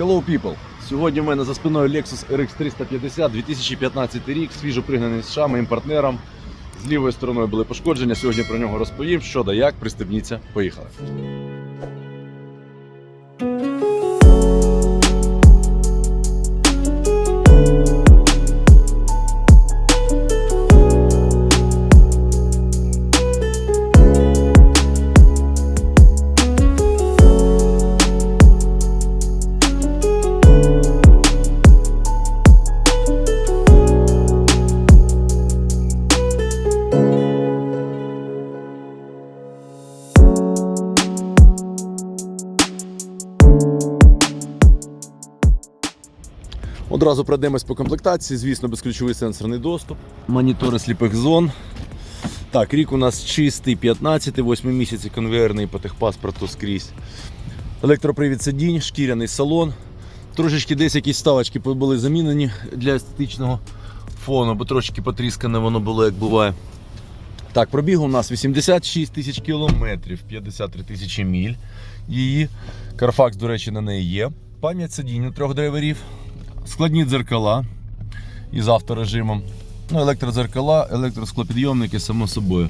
Hello people! Сьогодні в мене за спиною Lexus RX 350 2015 рік, свіжо пригнаний з США моїм партнером. З лівою стороною були пошкодження. Сьогодні про нього розповім. Що да як, пристебніться, поїхали. Одразу пройдемось по комплектації. Звісно, безключовий сенсорний доступ, монітори сліпих зон. Так, рік у нас чистий, 15, 8 місяці конвейерний по техпаспорту скрізь. Електропривід сидінь, шкіряний салон. Трошечки десь якісь ставочки були замінені для естетичного фону, бо трошки потріскане воно було, як буває. Так, пробіг у нас 86 тисяч кілометрів, 53 тисячі міль. Її Carfax, до речі, на неї є. Пам'ять сидіння трьох драйверів, складні дзеркала із авторежимом. Ну, електродзеркала, електросклопідйомники, само собою.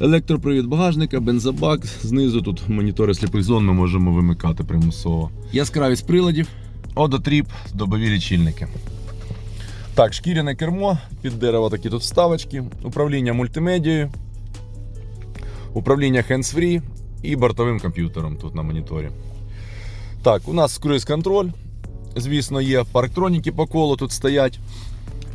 Електропривід багажника, бензобак. Знизу тут монітори сліпих зон ми можемо вимикати примусово. Яскравість приладів, одотріп, добові лічильники. Так, шкіряне кермо, під дерево такі тут вставочки, управління мультимедією, управління hands-free і бортовим комп'ютером тут на моніторі. Так, у нас круїз-контроль. Звісно, є парктроніки по колу тут стоять.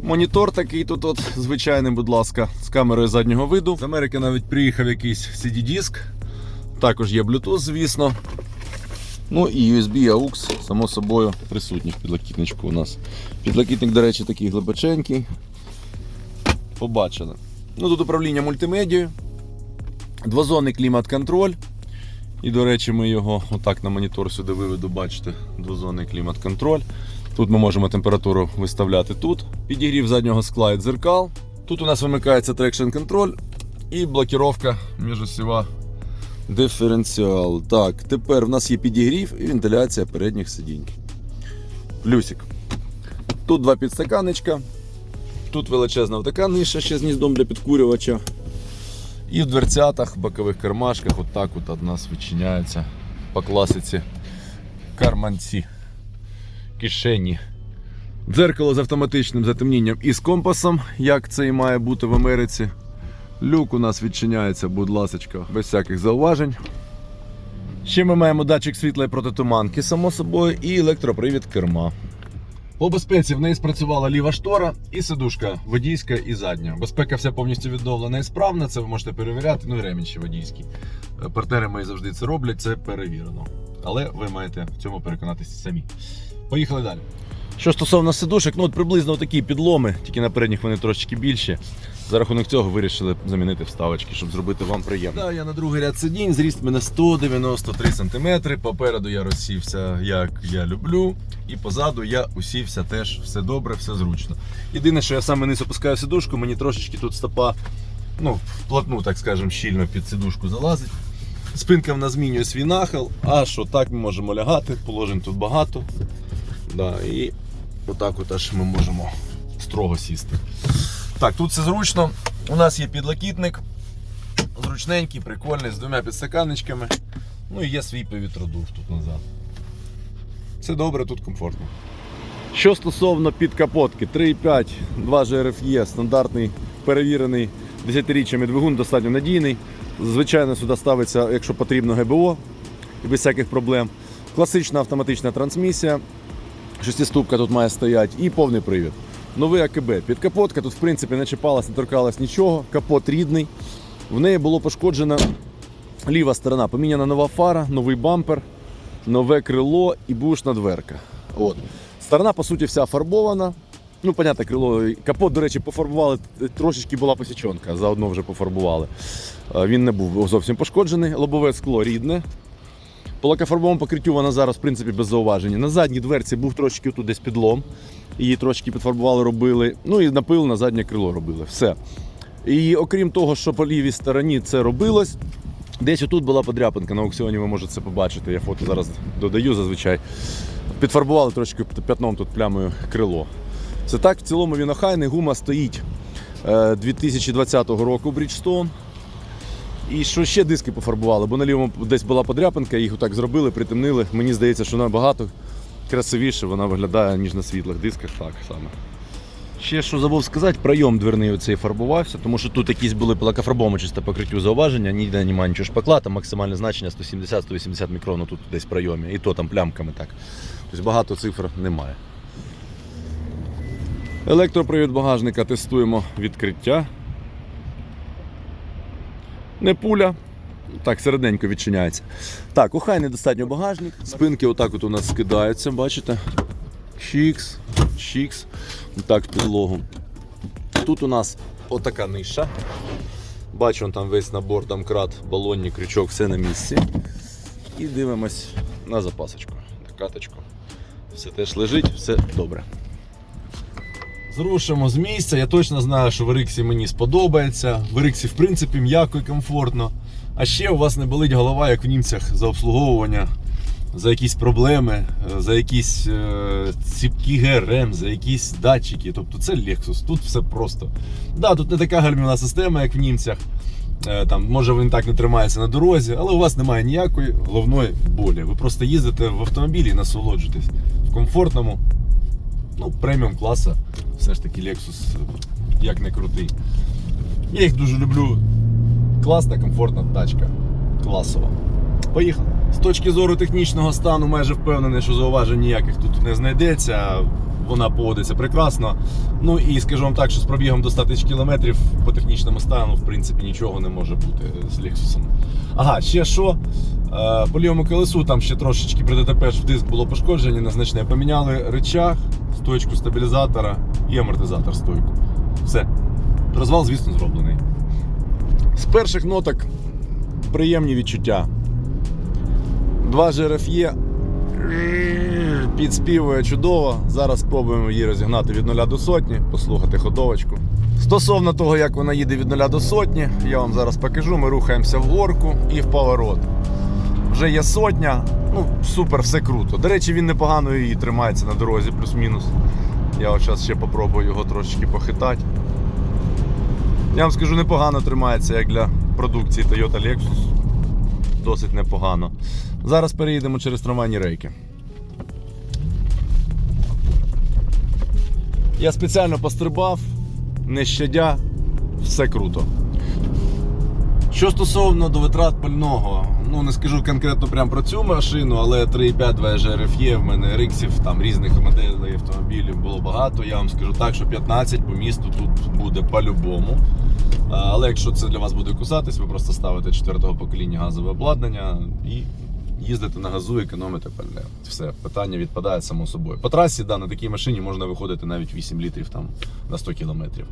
Монітор такий тут, от, звичайний, будь ласка, з камерою заднього виду. З Америки навіть приїхав якийсь CD-диск. Також є Bluetooth, звісно. Ну і USB, AUX, само собою, присутній в у нас. Підлокітник, до речі, такий глибоченький. Побачили. Ну, тут управління мультимедією, двозонний клімат-контроль. І, до речі, ми його отак на монітор сюди виведу, бачите, двозонний клімат-контроль. Тут ми можемо температуру виставляти тут. Підігрів заднього скла і дзеркал. Тут у нас вимикається трекшн контроль і блокіровка міжосіва диференціал. Так, тепер в нас є підігрів і вентиляція передніх сидінь. Плюсик. Тут два підстаканничка. Тут величезна така ниша ще з гніздом для підкурювача. І в дверцятах, бокових кармашках, отак от от нас відчиняється по класиці карманці, кишені. Дзеркало з автоматичним затемнінням і з компасом, як це і має бути в Америці. Люк у нас відчиняється, будь ласка, без всяких зауважень. Ще ми маємо датчик світла і протитуманки, само собою, і електропривід керма. По безпеці в неї спрацювала ліва штора і сидушка водійська і задня. Безпека вся повністю відновлена і справна, це ви можете перевіряти, ну і ремінь ще водійський. Е, Партнери мої завжди це роблять, це перевірено. Але ви маєте в цьому переконатися самі. Поїхали далі. Що стосовно сидушок, ну от приблизно такі підломи, тільки на передніх вони трошечки більші. За рахунок цього вирішили замінити вставочки, щоб зробити вам приємно. Да, я на другий ряд сидінь, зріст мене 193 см. Попереду я розсівся, як я люблю. І позаду я усівся теж все добре, все зручно. Єдине, що я саме низ опускаю сидушку, мені трошечки тут стопа, ну, вплотну, так скажемо, щільно під сидушку залазить. Спинка в нас змінює свій нахил, а що так ми можемо лягати, положень тут багато. Да, і отак от ми можемо строго сісти. Так, тут все зручно. У нас є підлокітник. Зручненький, прикольний, з двома підстаканничками. Ну і є свій повітродув тут назад. Все добре, тут комфортно. Що стосовно підкапотки, 3,5, 2 GRFE, стандартний перевірений 10-річчями двигун, достатньо надійний. Звичайно, сюди ставиться, якщо потрібно, ГБО і без всяких проблем. Класична автоматична трансмісія, шестиступка тут має стояти і повний привід. Новий АКБ. Підкапотка тут в принципі не чіпалась, не торкалась нічого. Капот рідний. В неї було пошкоджена ліва сторона. Поміняна нова фара, новий бампер, нове крило і бушна дверка. От. Сторона, по суті, вся фарбована. Ну, понятно, крило. Капот, до речі, пофарбували, трошечки була посічонка, заодно вже пофарбували. Е, Він не був зовсім пошкоджений. Лобове скло рідне. По лакофарбовому покриттю вона зараз, в принципі, без зауваження. На задній дверці був трошки тут десь підлом. Її трошки підфарбували, робили. Ну і напил на заднє крило робили. Все. І окрім того, що по лівій стороні це робилось, десь отут була подряпинка на аукціоні, ви можете це побачити. Я фото зараз додаю зазвичай. Підфарбували трошки п'ятном тут плямою крило. Це так, в цілому він охайний, гума стоїть е, 2020 року Bridgestone. І що ще диски пофарбували, бо на лівому десь була подряпинка, їх отак зробили, притемнили. Мені здається, що набагато красивіше вона виглядає, ніж на світлих дисках. Так саме. Ще що забув сказати, пройом дверний оцей фарбувався, тому що тут якісь були по лакофарбовому чисто покриттю зауваження, ніде немає нічого шпакла, там максимальне значення 170-180 мікрон тут десь в пройомі, і то там плямками так. Тобто багато цифр немає. Електропривід багажника тестуємо відкриття. Не пуля. Так, середненько відчиняється. Так, охайний достатньо багажник. Спинки отак от у нас скидаються, бачите? Чікс, чікс. Так, підлогу. Тут у нас отака ниша. Бачу, там весь набор, домкрат, балонник, крючок, все на місці. І дивимось на запасочку. На каточку. Все теж лежить, все добре. Зрушимо з місця. Я точно знаю, що в Риксі мені сподобається. В Риксі, в принципі, м'яко і комфортно. А ще у вас не болить голова, як в німцях, за обслуговування, за якісь проблеми, е, за якісь е, ціпкі ГРМ, за якісь датчики. Тобто це Lexus. Тут все просто. Да, тут не така гальмівна система, як в німцях. Е, Там, може він так не тримається на дорозі, але у вас немає ніякої головної болі. Ви просто їздите в автомобілі і насолоджуєтесь в комфортному, ну, преміум класа, все ж таки Lexus, як не крутий. Я їх дуже люблю. Класна, комфортна тачка. Класова. Поїхали. З точки зору технічного стану, майже впевнений, що зауважень ніяких тут не знайдеться. Вона поводиться прекрасно. Ну і скажу вам так, що з пробігом до 100 тисяч кілометрів по технічному стану, в принципі, нічого не може бути з Lexus. Ага, ще що? Е, По лівому колесу там ще трошечки при ДТП в диск було пошкодження незначне. Поміняли рычаг, стоечку стабілізатора і амортизатор стойку. Все. Розвал, звісно, зроблений. З перших ноток приємні відчуття. Два ЖРФ є. Підспівує чудово. Зараз спробуємо її розігнати від 0 до сотні, послухати ходовочку. Стосовно того, як вона їде від 0 до сотні, я вам зараз покажу. Ми рухаємося в горку і в поворот. Вже є сотня, ну супер, все круто. До речі, він непогано її тримається на дорозі, плюс-мінус. Я от зараз ще попробую його трошечки похитати. Я вам скажу, непогано тримається, як для продукції Toyota Lexus. Досить непогано. Зараз переїдемо через трамвайні рейки. Я спеціально пострибав, не щадя, все круто. Що стосовно до витрат пального, ну не скажу конкретно прямо про цю машину, але 3,5 2GRF є, в мене риксів там різних моделей автомобілів було багато. Я вам скажу так, що 15 по місту тут буде по-любому. Але якщо це для вас буде кусатись, ви просто ставите четвертого покоління газове обладнання і їздите на газу, економите пальне. Все, питання відпадає само собою. По трасі да, на такій машині можна виходити навіть 8 літрів там, на 100 кілометрів.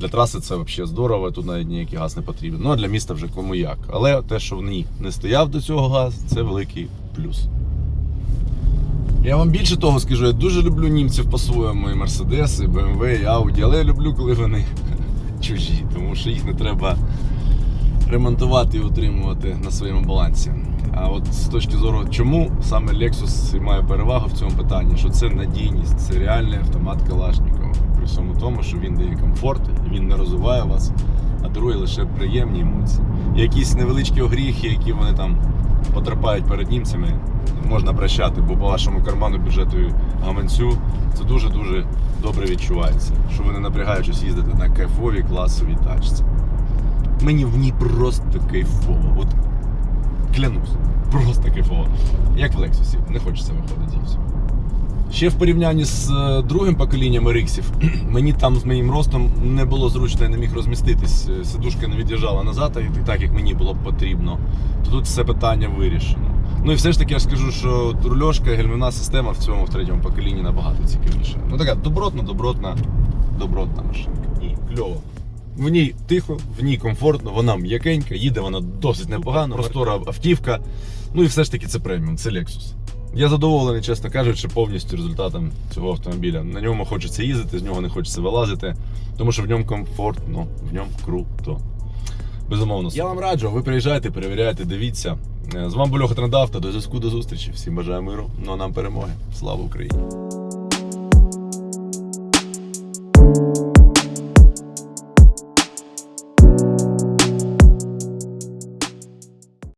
Для траси це взагалі здорово, тут навіть ніякий газ не потрібен. Ну а для міста вже кому як. Але те, що в ній не стояв до цього газ, це великий плюс. Я вам більше того скажу, я дуже люблю німців по-своєму, і Mercedes, і BMW, і Audi, але я люблю, коли вони чужі, тому що їх не треба ремонтувати і утримувати на своєму балансі. А от з точки зору, чому саме Lexus має перевагу в цьому питанні, що це надійність, це реальний автомат Калашникова. При всьому тому, що він дає комфорт, він не розвиває вас, а дарує лише приємні емоції. Якісь невеличкі огріхи, які вони там потерпають перед німцями, можна прощати, бо по вашому карману бюджету гаманцю це дуже-дуже добре відчувається, що ви не напрягаючись їздите на кайфовій класовій тачці. Мені в ній просто кайфово. От клянусь, просто кайфово. Як в Лексусі, не хочеться виходити зовсім. Ще в порівнянні з е, другим поколінням RX, мені там з моїм ростом не було зручно, я не міг розміститись. Е, Сидушка не від'їжджала назад, і так як мені було б потрібно. То тут все питання вирішено. Ну і все ж таки я скажу, що рульошка і гальмівна система в цьому в третьому поколінні набагато цікавіша. Ну така добротна, добротна, добротна машинка. І кльово. В ній тихо, в ній комфортно, вона м'якенька, їде вона досить непогано, простора автівка. Ну і все ж таки це преміум, це Lexus. Я задоволений, чесно кажучи, повністю результатом цього автомобіля. На ньому хочеться їздити, з нього не хочеться вилазити, тому що в ньому комфортно, в ньому круто. Безумовно. Я вам раджу, ви приїжджайте, перевіряйте, дивіться. Е, З вами Льоха Трендавта. До зв'язку, до зустрічі. Всім бажаю миру. Ну а нам перемоги. Слава Україні!